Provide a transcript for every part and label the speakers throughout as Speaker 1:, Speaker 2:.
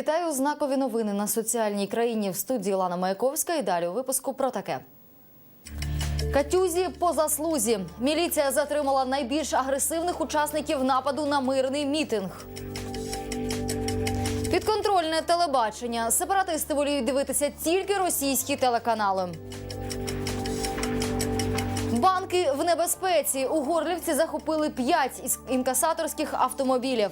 Speaker 1: Вітаю знакові новини на соціальній країні в студії Лана Маяковська. І далі у випуску про таке. Катюзі по заслузі. Міліція затримала найбільш агресивних учасників нападу на мирний мітинг. Підконтрольне телебачення. Сепаратисти воліють дивитися тільки російські телеканали. Банки в небезпеці. У Горлівці захопили п'ять із інкасаторських автомобілів.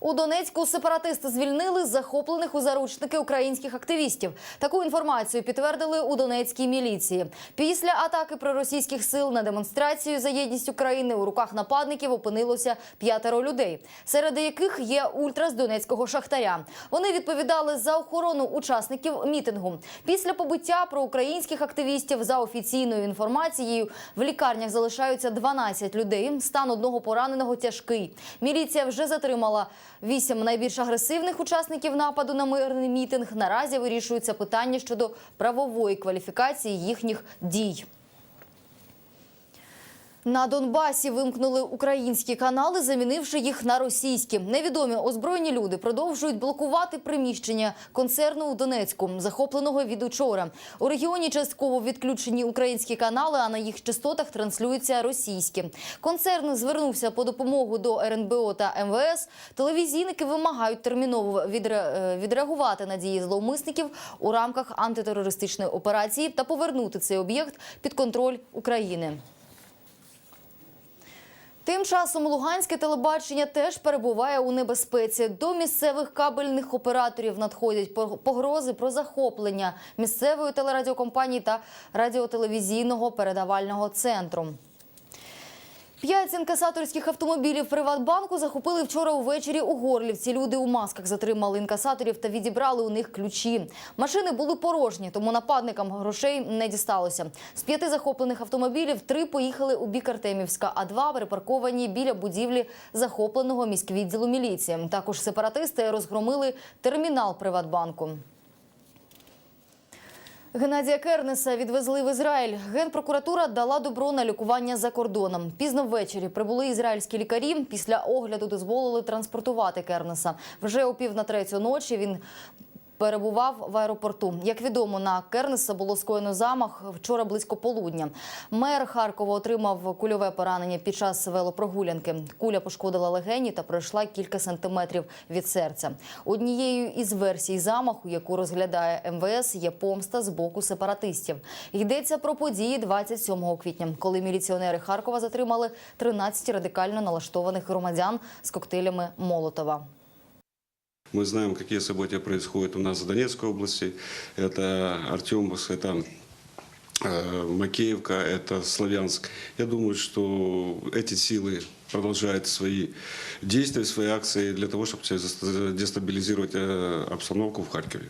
Speaker 1: У Донецьку сепаратисти звільнили захоплених у заручники українських активістів. Таку інформацію підтвердили у Донецькій міліції. Після атаки проросійських сил на демонстрацію за єдність України у руках нападників опинилося п'ятеро людей, серед яких є ультра з донецького шахтаря. Вони відповідали за охорону учасників мітингу. Після побиття проукраїнських активістів за офіційною інформацією в лікарнях залишаються 12 людей. Стан одного пораненого тяжкий. Міліція вже затримала вісім найбільш агресивних учасників нападу на мирний мітинг. Наразі вирішується питання щодо правової кваліфікації їхніх дій. На Донбасі вимкнули українські канали, замінивши їх на російські. Невідомі озброєні люди продовжують блокувати приміщення концерну у Донецьку, захопленого від учора. У регіоні частково відключені українські канали, а на їх частотах транслюються російські. Концерн звернувся по допомогу до РНБО та МВС. Телевізійники вимагають терміново відре- е, відреагувати на дії зловмисників у рамках антитерористичної операції та повернути цей об'єкт під контроль України. Тим часом луганське телебачення теж перебуває у небезпеці. До місцевих кабельних операторів надходять погрози про захоплення місцевої телерадіокомпанії та радіотелевізійного передавального центру. П'ять інкасаторських автомобілів Приватбанку захопили вчора увечері у Горлівці. Люди у масках затримали інкасаторів та відібрали у них ключі. Машини були порожні, тому нападникам грошей не дісталося. З п'яти захоплених автомобілів три поїхали у бік Артемівська, а два припарковані біля будівлі захопленого міськвідділу міліції. Також сепаратисти розгромили термінал Приватбанку. Геннадія Кернеса відвезли в Ізраїль. Генпрокуратура дала добро на лікування за кордоном. Пізно ввечері прибули ізраїльські лікарі. Після огляду дозволили транспортувати Кернеса. Вже о пів на третю ночі він перебував в аеропорту. Як відомо, на Кернеса було скоєно замах вчора близько полудня. Мер Харкова отримав кульове поранення під час велопрогулянки. Куля пошкодила легені та пройшла кілька сантиметрів від серця. Однією із версій замаху, яку розглядає МВС, є помста з боку сепаратистів. Йдеться про події 27 квітня, коли міліціонери Харкова затримали 13 радикально налаштованих громадян з коктейлями Молотова.
Speaker 2: Мы знаем, какие события происходят у нас в Донецкой области. Это Артемовск, это э, Макеевка, это Славянск. Я думаю, что эти силы продолжают свои действия, свои акции для того, чтобы дестабилизировать э, обстановку в Харькове.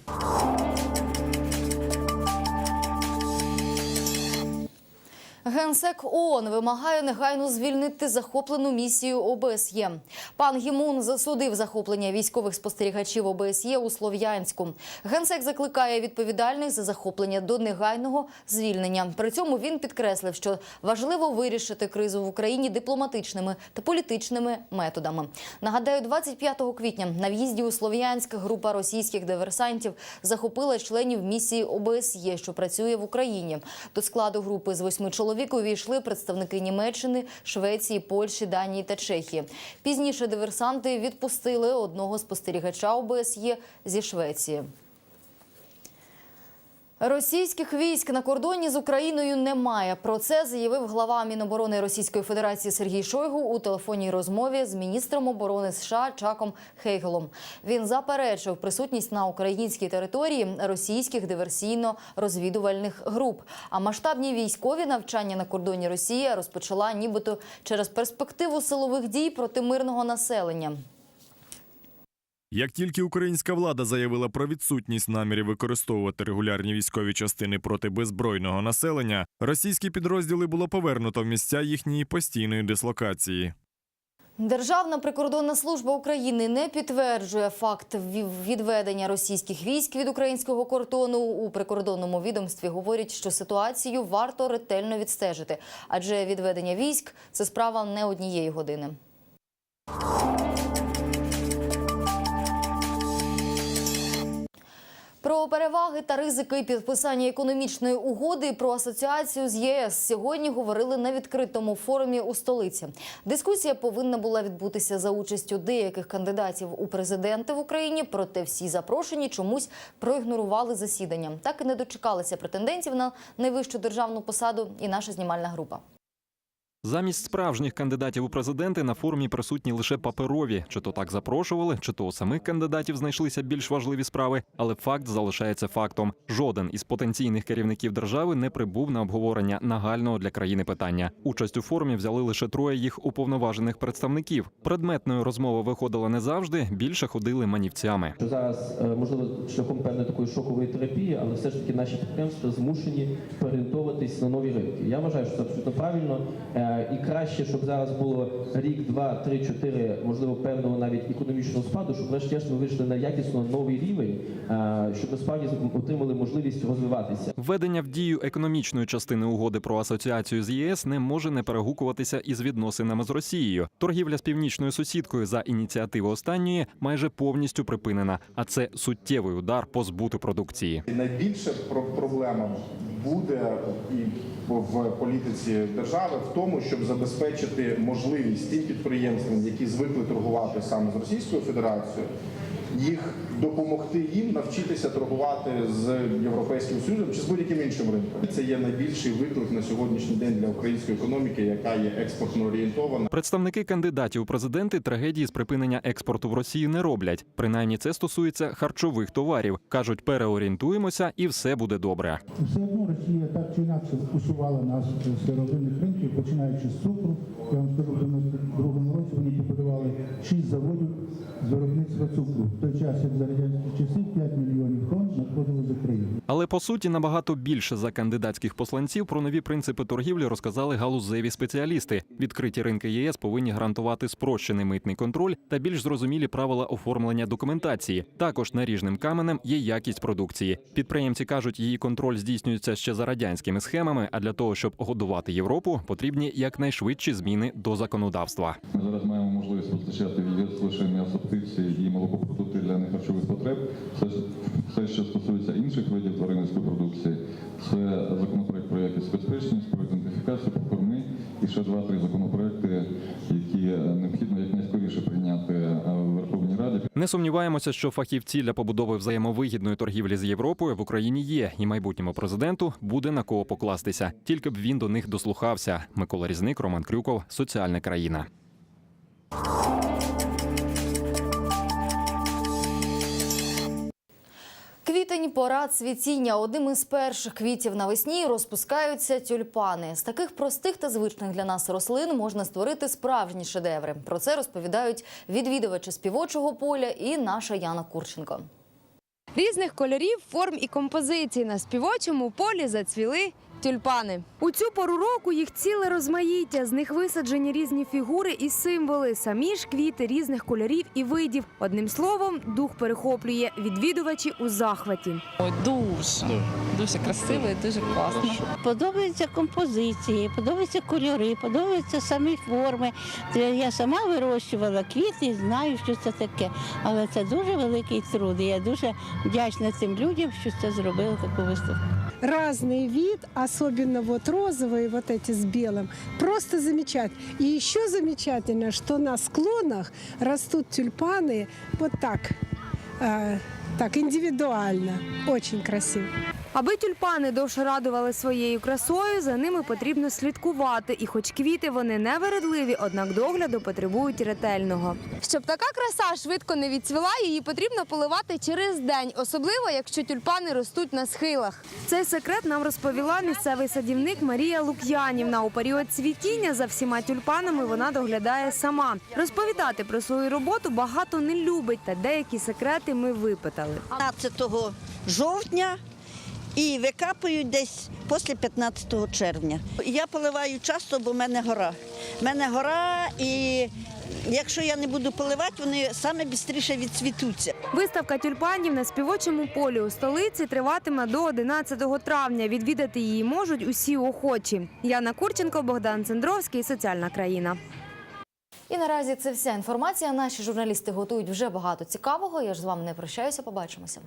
Speaker 1: Генсек ООН вимагає негайно звільнити захоплену місію ОБСЄ. Пан Гімун засудив захоплення військових спостерігачів ОБСЄ у Слов'янську. Генсек закликає відповідальних за захоплення до негайного звільнення. При цьому він підкреслив, що важливо вирішити кризу в Україні дипломатичними та політичними методами. Нагадаю, 25 квітня на в'їзді у Слов'янськ група російських диверсантів захопила членів місії ОБСЄ, що працює в Україні. До складу групи з восьми чоловік увійшли представники Німеччини, Швеції, Польщі, Данії та Чехії. Пізніше диверсанти відпустили одного спостерігача ОБСЄ зі Швеції. Російських військ на кордоні з Україною немає. Про це заявив глава Міноборони Російської Федерації Сергій Шойгу у телефонній розмові з міністром оборони США Чаком Хейгелом. Він заперечив присутність на українській території російських диверсійно-розвідувальних груп. А масштабні військові навчання на кордоні Росія розпочала нібито через перспективу силових дій проти мирного населення.
Speaker 3: Як тільки українська влада заявила про відсутність намірів використовувати регулярні військові частини проти беззбройного населення, російські підрозділи було повернуто в місця їхньої постійної дислокації.
Speaker 1: Державна прикордонна служба України не підтверджує факт відведення російських військ від українського кордону. У прикордонному відомстві говорять, що ситуацію варто ретельно відстежити, адже відведення військ це справа не однієї години. Про переваги та ризики підписання економічної угоди про асоціацію з ЄС сьогодні говорили на відкритому форумі у столиці. Дискусія повинна була відбутися за участю деяких кандидатів у президенти в Україні. Проте всі запрошені чомусь проігнорували засідання. Так і не дочекалися претендентів на найвищу державну посаду. І наша знімальна група.
Speaker 4: Замість справжніх кандидатів у президенти на форумі присутні лише паперові. Чи то так запрошували, чи то у самих кандидатів знайшлися більш важливі справи. Але факт залишається фактом: жоден із потенційних керівників держави не прибув на обговорення нагального для країни питання. Участь у форумі взяли лише троє їх уповноважених представників. Предметною розмова виходила не завжди. Більше ходили манівцями.
Speaker 5: зараз е, можливо шляхом певної такої шокової терапії, але все ж таки наші підприємства змушені переорієнтовуватись на нові ринки. Я вважаю, що це абсолютно правильно Е, і краще, щоб зараз було рік, два, три, чотири, можливо, певного навіть економічного спаду, щоб врешті-решт ми вийшли на якісно новий рівень, е, щоб ми справді отримали можливість розвиватися.
Speaker 4: Введення в дію економічної частини угоди про асоціацію з ЄС не може не перегукуватися із відносинами з Росією. Торгівля з північною сусідкою за ініціативи останньої майже повністю припинена, а це суттєвий удар по збуту продукції.
Speaker 6: Найбільша про- проблема буде і в політиці держави в тому, щоб забезпечити можливість тим підприємствам, які звикли торгувати саме з Російською Федерацією, їх допомогти їм навчитися торгувати з європейським союзом чи з будь-яким іншим ринком. Це є найбільший виклик на сьогоднішній день для української економіки, яка є експортно орієнтована.
Speaker 4: Представники кандидатів у президенти трагедії з припинення експорту в Росію не роблять. Принаймні, це стосується харчових товарів. кажуть, переорієнтуємося і все буде добре.
Speaker 7: Все одно Росія так чи інакше усувала нас з сировинних ринків, починаючи з цукру. Я вам скажу, в 92-му році вони побудували 6 заводів з виробництва цукру. В той час, як за радянських часів, 5 мільйонів тонн надходило з України.
Speaker 4: Але по суті набагато більше за кандидатських посланців про нові принципи торгівлі розказали галузеві спеціалісти. Відкриті ринки ЄС повинні гарантувати спрощений митний контроль та більш зрозумілі правила оформлення документації. Також наріжним каменем є якість продукції. Підприємці кажуть, її контроль здійснюється ще за радянськими схемами. А для того, щоб годувати Європу, потрібні якнайшвидші зміни до законодавства.
Speaker 8: Ми зараз маємо можливість постачати в ЄС лише м'ясо птиці і молокопродукти для нехарчових потреб. Все, все, що стосується інших видів тваринницької продукції, це законопроект про якість безпечність, про ідентифікацію, про корми і ще два-три законопроекти, які необхідно якнайскоріше прийняти е, в Верховній Раді.
Speaker 4: Не сумніваємося, що фахівці для побудови взаємовигідної торгівлі з Європою в Україні є, і майбутньому президенту буде на кого покластися. Тільки б він до них дослухався. Микола Різник, Роман Крюков, соціальна країна.
Speaker 1: Квітень пора цвітіння. Одним із перших квітів навесні розпускаються тюльпани. З таких простих та звичних для нас рослин можна створити справжні шедеври. Про це розповідають відвідувачі співочого поля і наша Яна Курченко.
Speaker 9: Різних кольорів, форм і композицій на співочому полі зацвіли тюльпани. У цю пору року їх ціле розмаїття. З них висаджені різні фігури і символи, самі ж квіти різних кольорів і видів. Одним словом, дух перехоплює відвідувачі у захваті.
Speaker 10: Ой, дуже, дуже красиво і дуже класно.
Speaker 11: Подобаються композиції, подобаються кольори, подобаються самі форми. Я сама вирощувала квіти і знаю, що це таке. Але це дуже великий труд. І я дуже вдячна цим людям, що це зробили таку виставку.
Speaker 12: разный вид, особенно вот розовые, вот эти с белым, просто замечательно. И еще замечательно, что на склонах растут тюльпаны вот так, э, так индивидуально, очень красиво.
Speaker 9: Аби тюльпани довше радували своєю красою, за ними потрібно слідкувати. І хоч квіти вони не вередливі, однак догляду потребують ретельного. Щоб така краса швидко не відцвіла, її потрібно поливати через день, особливо якщо тюльпани ростуть на схилах. Цей секрет нам розповіла місцевий садівник Марія Лук'янівна. У період цвітіння за всіма тюльпанами вона доглядає сама. Розповідати про свою роботу багато не любить, та деякі секрети ми випитали.
Speaker 11: 15 жовтня і викапують десь після 15 червня. Я поливаю часто, бо в мене гора. В мене гора, і якщо я не буду поливати, вони саме швидше відцвітуться.
Speaker 9: Виставка тюльпанів на співочому полі у столиці триватиме до 11 травня. Відвідати її можуть усі охочі. Яна Курченко, Богдан Цендровський, соціальна країна.
Speaker 1: І наразі це вся інформація. Наші журналісти готують вже багато цікавого. Я ж з вами не прощаюся. Побачимося.